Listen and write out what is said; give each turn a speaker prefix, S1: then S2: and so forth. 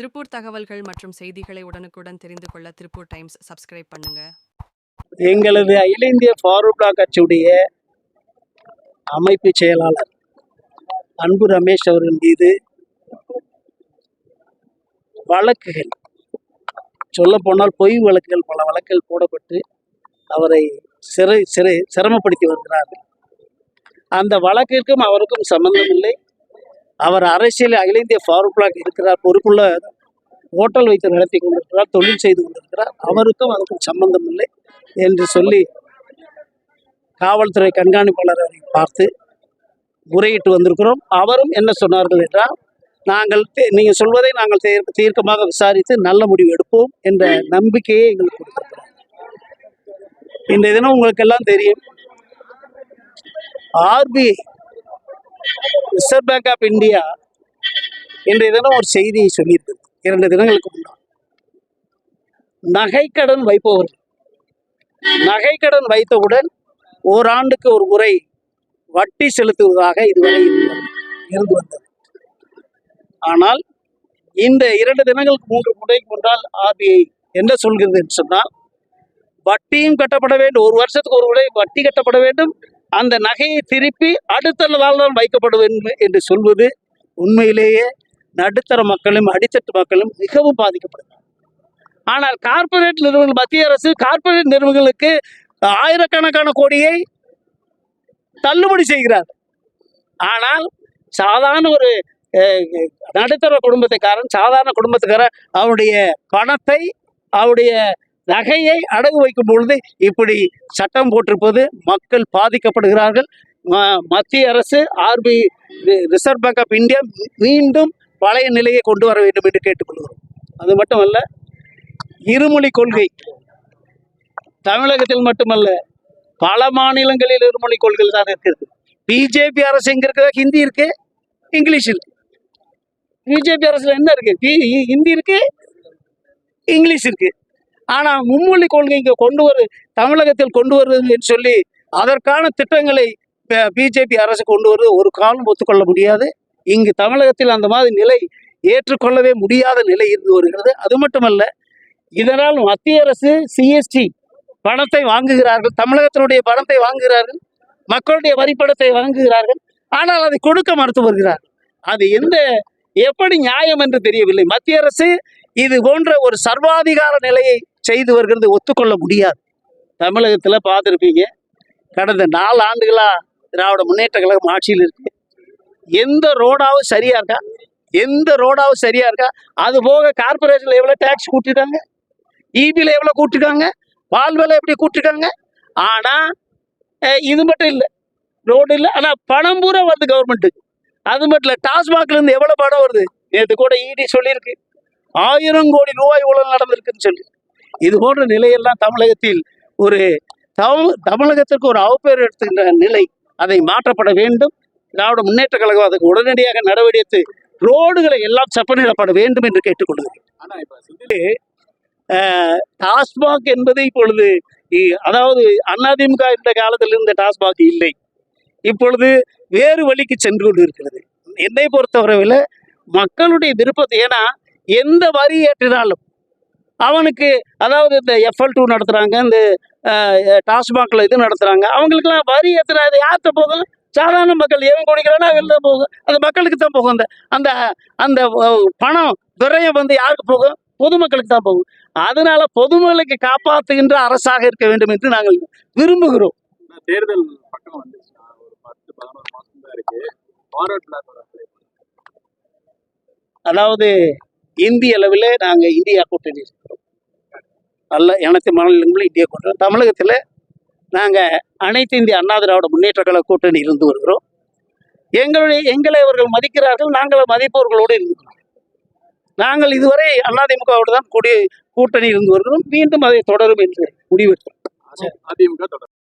S1: திருப்பூர் தகவல்கள் மற்றும் செய்திகளை உடனுக்குடன் தெரிந்து கொள்ள திருப்பூர் டைம்ஸ் சப்ஸ்கிரைப் பண்ணுங்க.
S2: எங்களது அகில இந்திய ஃபார்வர்ட் பிளாக் கட்சியுடைய அமைப்பு செயலாளர் அன்பு ரமேஷ் அவர்கள் மீது வழக்குகள் சொல்லப்போனால் பொய் வழக்குகள் பல வழக்குகள் போடப்பட்டு அவரை சிறை சிறை சிரமப்படுத்தி வருகிறார்கள். அந்த வழக்கிற்கும் அவருக்கும் சம்பந்தம் இல்லை அவர் அரசியல் அகில இந்திய ஃபார்வர்ட் பிளாக் இருக்கிறார் பொறுப்புள்ள ஹோட்டல் வைத்து நடத்தி கொண்டிருக்கிறார் தொழில் செய்து கொண்டிருக்கிறார். அவருக்கும் அதுக்கும் சம்பந்தம் இல்லை என்று சொல்லி காவல்துறை கண்காணிப்பாளரை பார்த்து முறையிட்டு வந்திருக்கிறோம். அவரும் என்ன சொன்னார்கள் என்றால் நாங்கள் நீங்கள் சொல்வதை நாங்கள் தீர்க்கமாக விசாரித்து நல்ல முடிவு எடுப்போம் என்ற நம்பிக்கையை எங்களுக்கு கொடுத்திருக்கிறார். இந்த தினம் உங்களுக்கு எல்லாம் தெரியும் RBI reserve bank of India இன்றைய தினம் ஒரு செய்தியை சொல்லியிருக்கிறது இரண்டு தினங்களுக்கு முன்னால். நகைக்கடன் வைப்பவர்கள். நகைக்கடன் வைத்தவுடன் ஓராண்டுக்கு ஒரு முறை வட்டி செலுத்துவதாக இதுவரை இருந்து வந்தது- ஆனால் இந்த இரண்டு தினங்களுக்கு மூன்று முறைக்கு முன்னால் ஆர்பிஐ என்ன சொல்கிறது என்று சொன்னால் வட்டியும் கட்டப்பட வேண்டும். ஒரு வருஷத்துக்கு ஒரு முறை வட்டி கட்டப்பட வேண்டும். அந்த நகையை திருப்பி அடுத்த நாள் தான் என்று சொல்வது உண்மையிலேயே நடுத்தர மக்களும் அடித்தட்டு மக்களும் மிகவும் பாதிக்கப்படுகிறார் ஆனால் கார்ப்பரேட் நிறுவனங்கள் மத்திய அரசு கார்ப்பரேட் நிறுவனங்களுக்கு ஆயிரக்கணக்கான கோடியை தள்ளுபடி செய்கிறார். ஆனால் சாதாரண ஒரு நடுத்தர குடும்பத்துக்காரன் சாதாரண குடும்பத்துக்காரன் அவருடைய பணத்தை அவருடைய நகையை அடகு வைக்கும் பொழுது இப்படி சட்டம் போட்டிருப்பது மக்கள் பாதிக்கப்படுகிறார்கள். ம- மத்திய அரசு RBI reserve bank of India மீண்டும் பழைய நிலையை கொண்டு வர வேண்டும் என்று கேட்டுக்கொள்கிறோம். அது மட்டுமல்ல இருமொழி கொள்கை. தமிழகத்தில் மட்டுமல்ல பல மாநிலங்களில் இருமொழி கொள்கை தான் இருக்கிறது. பிஜேபி அரசு எங்க இருக்கிறதா ஹிந்தி இருக்கு இங்கிலீஷ் இருக்கு. பிஜேபி அரசுல என்ன இருக்கு? பி- ஹிந்தி இருக்கு இங்கிலீஷ் இருக்கு. ஆனால் மும்மொழி கொள்கை இங்கே கொண்டு வரு தமிழகத்தில் கொண்டு வருவது என்று சொல்லி அதற்கான திட்டங்களை பிஜேபி அரசு கொண்டு வருவது ஒரு காலம் ஒத்துக்கொள்ள முடியாது. இங்கு தமிழகத்தில் அந்த மாதிரி நிலை ஏற்றுக்கொள்ளவே முடியாத நிலை இருந்து வருகிறது. அது மட்டுமல்ல இதனால் மத்திய அரசு சிஎஸ்டி பணத்தை வாங்குகிறார்கள். தமிழகத்தினுடைய பணத்தை வாங்குகிறார்கள். மக்களுடைய வரிப்பணத்தை வாங்குகிறார்கள். ஆனால் அதை கொடுக்க மறுத்து வருகிறார் அது எந்த எப்படி நியாயம் என்று தெரியவில்லை. மத்திய அரசு இது போன்ற ஒரு சர்வாதிகார நிலையை செய்து வருகிறது ஒத்துக்கொள்ள முடியாது. தமிழகத்தில் பார்த்துருப்பீங்க கடந்த நாலு ஆண்டுகளாக திராவிட முன்னேற்ற கழகம் ஆட்சியில் இருக்கு. எந்த ரோடாவும் சரியா இருக்கா? எந்த ரோடாவும் சரியா இருக்கா? அது போக கார்பரேஷன்ல எவ்வளோ டேக்ஸ் கூட்டிருக்காங்க? இபியில் எவ்வளோ கூட்டிருக்காங்க? பால் எப்படி கூட்டிருக்காங்க? ஆனால் இது மட்டும் இல்லை. ரோடு இல்லை. ஆனால் பணம் பூரா வருது கவர்மெண்ட்டுக்கு அது மட்டும் இல்லை டாஸ்மாக்லேருந்து எவ்வளோ பணம் வருது? நேற்று கூட இடி சொல்லியிருக்கு. ஆயிரம் கோடி ரூபாய் ஊழல் நடந்திருக்குன்னு சொல்லி. இது போன்ற நிலையெல்லாம் தமிழகத்தில் ஒரு தமிழ் தமிழகத்திற்கு ஒரு அவப்பெயர் எடுத்துக்கின்ற நிலை அதை மாற்றப்பட வேண்டும். திராவிட முன்னேற்ற கழகம் அதுக்கு உடனடியாக நடவடிக்கை ரோடுகளை எல்லாம் செப்பனிடப்பட வேண்டும் என்று கேட்டுக்கொள்கிறேன். டாஸ்மாக் என்பது இப்பொழுது அதாவது அதிமுக இந்த காலத்தில் இருந்த டாஸ்மாக் இல்லை. இப்பொழுது வேறு வழிக்கு சென்று கொண்டு இருக்கிறது என்னை பொறுத்தவரையில் மக்களுடைய விருப்பத்தை ஏன்னா எந்த வரி ஏற்றினாலும் அவனுக்கு அதாவது இந்த எஃப்எல் டூ நடத்துகிறாங்க இந்த டாஸ்மாகில் இது நடத்துகிறாங்க அவங்களுக்கெல்லாம் வரி ஏற்றுனா அது யார்கிட்ட போகும்? சாதாரண மக்கள் எவன் குடிக்கிறானோ தான் போகும்? அந்த மக்களுக்கு தான் போகும். அந்த அந்த அந்த பணம் விரயம் வந்து யாருக்கு போகும்? பொதுமக்களுக்கு தான் போகும். அதனால பொதுமக்களுக்கு காப்பாற்றுகின்ற அரசாக இருக்க வேண்டும் என்று நாங்கள் விரும்புகிறோம்.
S3: தேர்தல் பக்கம் ஒரு பத்து பதினோரு தான் இருக்கு.
S2: அதாவது இந்திய அளவில் நாங்கள் இந்தியா கூட்டணி நல்ல அனைத்து மாநிலங்களும் இந்தியா கூட்டணி தமிழகத்தில் நாங்கள் அனைத்து இந்திய அண்ணா திராவிட முன்னேற்ற கழக கூட்டணி இருந்து வருகிறோம். எங்களுடைய எங்களை அவர்கள் மதிக்கிறார்கள் நாங்கள் மதிப்பவர்களோடு இருக்கிறோம் நாங்கள் இதுவரை அதிமுகவோடு தான் கூடி கூட்டணி இருந்து வருகிறோம். மீண்டும் அதை தொடரும் என்று முடிவெடுத்தோம்
S3: அதிமுக தொடர்